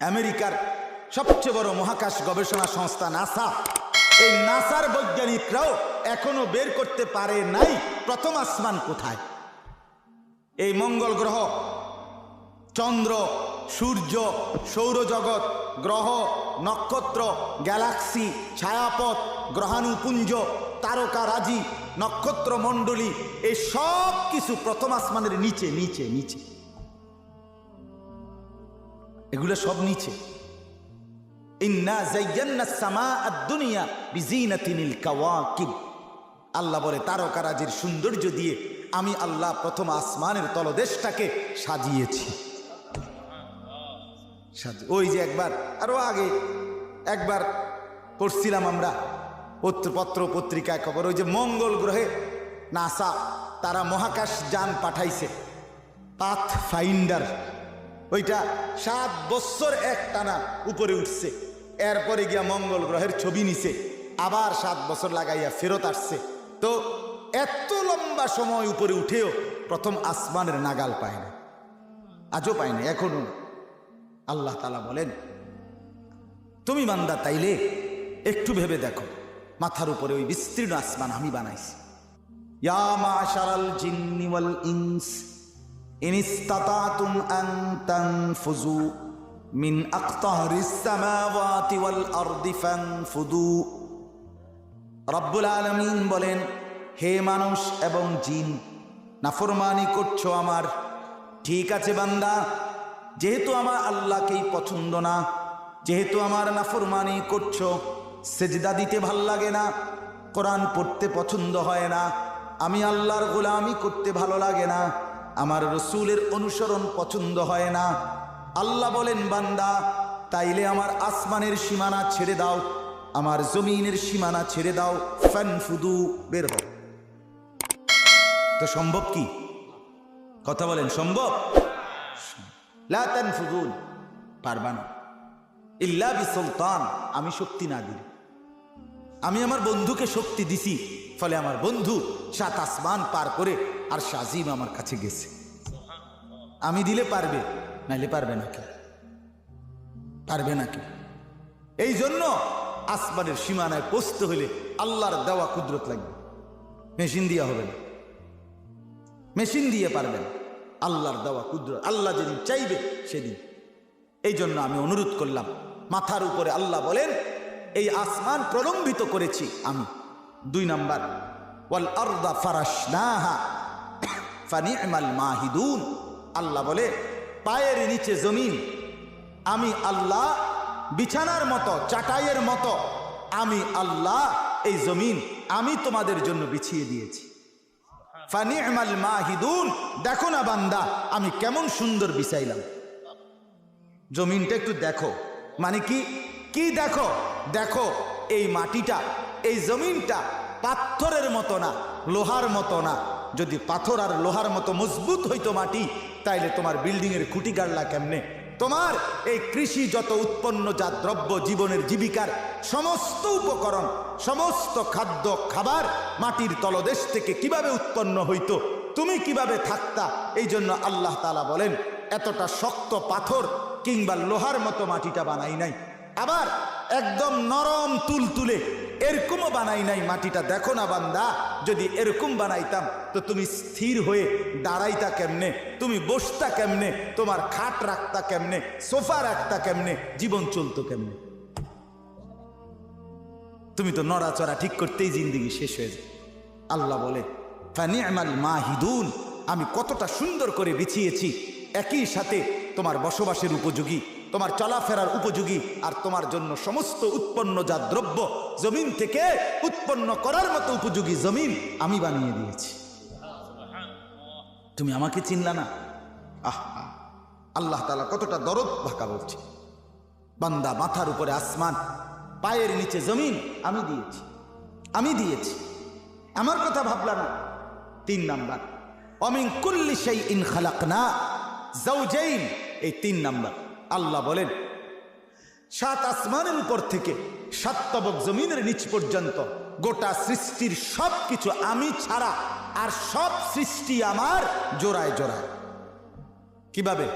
আমেরিকার সবচেয়ে বড় মহাকাশ গবেষণা সংস্থা নাসা। এই নাসার বৈজ্ঞানিকরাও এখনও বের করতে পারে নাই, প্রথম আসমান কোথায়? এই মঙ্গল গ্রহ, চন্দ্র, সূর্য, সৌরজগৎ, গ্রহ, নক্ষত্র, গ্যালাক্সি, ছায়াপথ, গ্রহাণুপুঞ্জ তারকারাজি নক্ষত্র মণ্ডলী এই সব কিছু প্রথম আসমানের নিচে নিচে নিচে। এগুলো সব নিচে। আল্লাহ বলে, তারকারাজির সৌন্দর্য দিয়ে আমি আল্লাহ প্রথম আসমানের তলদেশটাকে সাজিয়েছি। সাজি- ওই যে একবার, আরও আগে একবার পড়ছিলাম আমরা পত্র- পত্র পত্রিকায় খবর, ওই যে মঙ্গল গ্রহে নাসা, তারা মহাকাশ যান পাঠাইছে পাথ ফাইন্ডার ওইটা সাত বছর এক টানা উপরে উঠছে। এরপরে গিয়া মঙ্গল গ্রহের ছবি নিছে। আবার সাত বছর লাগাইয়া ফেরত আসছে। তো এত লম্বা সময় উপরে উঠেও প্রথম আসমানের নাগাল পায় না। আজও পায় না এখনও আল্লাহ তালা বলেন, তুমি বান্দা, তাইলে একটু ভেবে দেখো। মাথার উপরে ওই বিস্তীর্ণ আসমান আমি বানাইছি। ইয়া ওয়াল ইনস ইন ইসতাতাতুম আন তানফুযু মিন আকতারিস সামাওয়াতি ওয়াল আরদি ফানফুদু রব্বুল আলামিন বলেন, হে মানুষ এবং জিন, নাফরমানি করছ আমার। ঠিক আছে বান্দা, যেহেতু আমার আল্লাহকেই পছন্দ না, যেহেতু আমার নাফরমানি করছ, সেজদা দিতে ভালো লাগে না, কোরআন পড়তে পছন্দ হয় না, আমি আল্লাহর গোলামি করতে ভালো লাগে না আমার রসুলের অনুসরণ পছন্দ হয় না। আল্লাহ বলেন, বান্দা, তাইলে আমার আসমানের সীমানা ছেড়ে দাও, আমার জমিনের সীমানা ছেড়ে দাও ফ্যান ফুদু বের হও। তো সম্ভব কি? কথা বলেন, সম্ভব? লা তানফুদুন, পারবা ইল্লা বিসুলতান, আমি শক্তি না দিলে আমি আমার বন্ধুকে শক্তি দিছি, ফলে আমার বন্ধু সাত আসমান পার করে আর সাজিম আমার কাছে গেছে। আমি দিলে পারবে, নাইলে পারবে নাকি পারবে না নাকি এই জন্য আসমানের সীমানায় পৌঁছতে হলে আল্লাহর দেওয়া কুদরত লাগবে। মেশিন দিয়ে হবে না। মেশিন দিয়ে পারবেন আল্লাহর দেওয়া কুদরত, আল্লাহ যেদিন চাইবে সেদিন। এই জন্য আমি অনুরোধ করলাম, মাথার উপরে আল্লাহ বলেন, এই আসমান প্রলম্বিত করেছি আমি। দুই নাম্বার, ওয়াল আরদা ফারাশনাহা ফানি'মাল মাহিদুন। আল্লাহ বলে, পায়ের নিচে জমিন, আমি আল্লাহ বিছানার মতো, চাটাইয়ের মতো, আমি আল্লাহ এই জমিন আমি তোমাদের জন্য বিছিয়ে দিয়েছি। ফানি'মাল মাহিদুন, দেখো না বান্দা, আমি কেমন সুন্দর বিছাইলাম। জমিনটা একটু দেখো মানে কি? কি দেখো? দেখো, এই মাটিটা, এই জমিনটা পাথরের মতো না, লোহার মতো না যদি পাথর আর লোহার মতো মজবুত হইতো মাটি, তাইলে তোমার বিল্ডিং এর খুঁটি গাড়লা কেমনে? তোমার এই কৃষি যত উৎপন্ন, যা দ্রব্য জীবনের জীবিকার সমস্ত উপকরণ, সমস্ত খাদ্য, খাবার মাটির তলদেশ থেকে কীভাবে উৎপন্ন হইতো, তুমি কীভাবে থাকতা, এই জন্য আল্লাহ তালা বলেন, এতটা শক্ত পাথর কিংবা লোহার মতো মাটিটা বানাই নাই। আবার একদম নরম তুল তুলে এরকমও বানাই নাই মাটিটা। দেখো না বান্দা, যদি এরকম বানাইতাম, তো তুমি স্থির হয়ে দাঁড়াইতা কেমনে? তুমি বসতা কেমনে? তোমার খাট রাখতা কেমনে? সোফা রাখতা কেমনে? জীবন চলতো কেমনে? তুমি তো নড়াচড়া ঠিক করতেই জিন্দিগি শেষ হয়ে যায়। আল্লাহ বলে ফানি'মাল মাহিদুন আমি কতটা সুন্দর করে বিছিয়েছি। একই সাথে তোমার বসবাসের উপযোগী তোমার চলাফেরার উপযোগী আর তোমার জন্য সমস্ত উৎপন্ন যা দ্রব্য জমিন থেকে উৎপন্ন করার মতো উপযোগী জমিন আমি বানিয়ে দিয়েছি। তুমি আমাকে চিনলা না? আহ। আল্লাহ তালা কতটা দরদ ভাকা বলছে। বান্দা মাথার উপরে আসমান, পায়ের নিচে জমিন, আমি দিয়েছি। আমি দিয়েছি। আমার কথা ভাবলা না। তিন নাম্বার। অমিন কুল্লি সেই ইন খালাক না জাউজাইন এই তিন নাম্বার। আল্লাহ বলেন, সাত আসমানের উপর থেকে সাত তবক জমিনের নিচ পর্যন্ত গোটা সৃষ্টির সব কিছু আমি ছাড়া আর সব সৃষ্টি আমার জোড়ায় জোড়ায়। কীভাবে?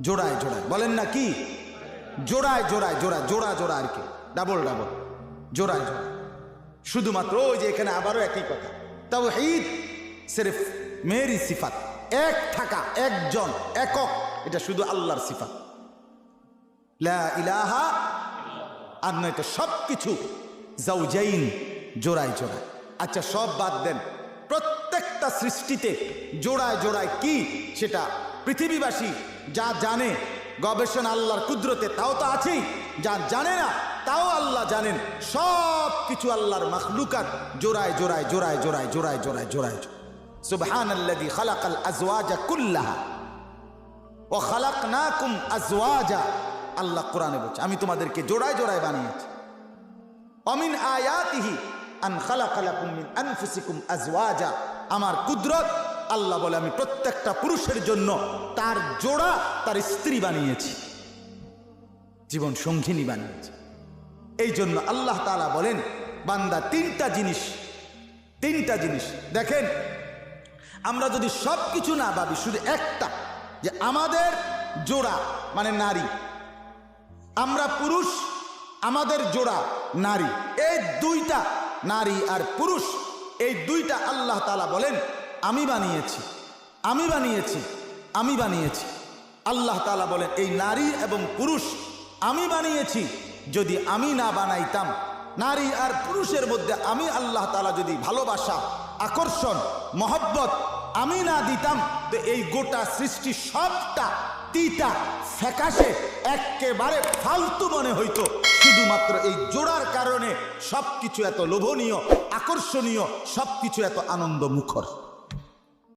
জোড়ায় জোড়ায়। বলেন না কি? জোড়ায় জোড়ায় জোড়া জোড়া জোড়া আর কি। ডাবল ডাবল, জোড়ায় জোড়া শুধুমাত্র ওই যে এখানে আবারও একই কথা। তাও ঈদ সেরেফ, মেয়েরই সিফাত। এক থাকা, একজন, একক, এটা শুধু আল্লাহর সিফাত। লা ইলাহা আর নয়তো সব কিছু জাউজাইন, জোড়ায় জোড়ায়। আচ্ছা সব বাদ দেন। প্রত্যেকটা সৃষ্টিতে জোড়ায় জোড়ায় কি সেটা পৃথিবীবাসী যা জানে, গবেষণা আল্লাহর কুদরতে, তাও তো আছেই। যা জানে না, তাও আল্লাহ জানেন। সব কিছু আল্লাহর মখলুকাত জোড়ায় জোড়ায় জোড়ায় জোড়ায় জোড়ায় জোড়ায় জোড়ায় সুবহান আল্লাদি খালাকাল আজওয়াজা কুল্লাহা। ও খালাক না কুম আজওয়াজা। আল্লাহ কোরআনে বলছে। আমি তোমাদেরকে জোড়ায় জোড়ায় বানিয়েছি। অমিন আয়াতিহি আন খালাকালাকুম মিন আনফুসিকুম আজওয়াজা। আমার কুদরত, আল্লাহ বলে, আমি প্রত্যেকটা পুরুষের জন্য তার জোড়া তার স্ত্রী বানিয়েছি। জীবন সঙ্গিনী বানিয়েছি। এই জন্য আল্লাহ তাআলা বলেন, বান্দা, তিনটা জিনিস তিনটা জিনিস, দেখেন, আমরা যদি সব কিছু না ভাবি, শুধু একটা, যে আমাদের জোড়া মানে নারী আমরা পুরুষ, আমাদের জোড়া নারী। এই দুইটা নারী আর পুরুষ, এই দুইটা আল্লাহ তালা বলেন, আমি বানিয়েছি আমি বানিয়েছি আমি বানিয়েছি। আল্লাহ তালা বলেন, এই নারী এবং পুরুষ আমি বানিয়েছি, যদি আমি না বানাইতাম, নারী আর পুরুষের মধ্যে আমি আল্লাহ তালা যদি ভালোবাসা, আকর্ষণ, মহব্বত আমি না দিতাম তো এই গোটা সৃষ্টি সবটা তিতা, ফ্যাকাশে একেবারে ফালতু মনে হইতো। শুধুমাত্র এই জোড়ার কারণে সবকিছু এত লোভনীয়, আকর্ষণীয়, সবকিছু এত আনন্দ মুখর